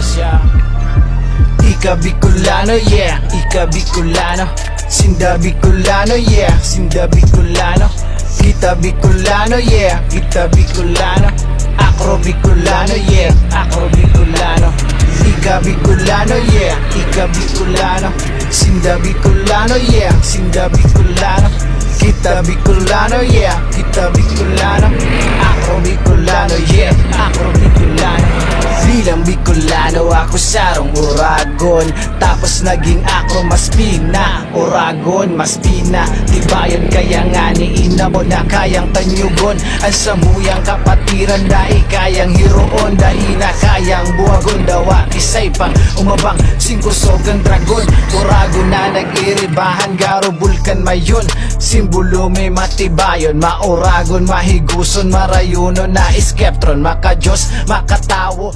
siya Ika Bicolano, yeah, Ika Bicolano. Sinda Bicolano, yeah, Sinda Bicolano. Kita Bicolano, yeah, Kita Bicolano. Acro Bicolano, yeah, Acro Bicolano. Ika Bicolano, yeah, Ika Bicolano. Sinda Bicolano, yeah, Sinda Bicolano. Kita Bicolano, yeah, Kita Bicolano Bilang Bicolano ako sarong Uragon Tapos naging ako mas pina. Uragon, mas pina. Tibayan kaya nga ni ina mo na kayang tanyugon. Ang samuyang kapatiran na ikayang hiroon. Dahil na kayang buhagon dawa Isay pang umabang. Singkusogang dragon. Uragon na nag-iribahan Garo bulkan mayon. Simbolo may matibayon Mauragon, mahiguson, marayuno Na iskeptron, makajos, makatawo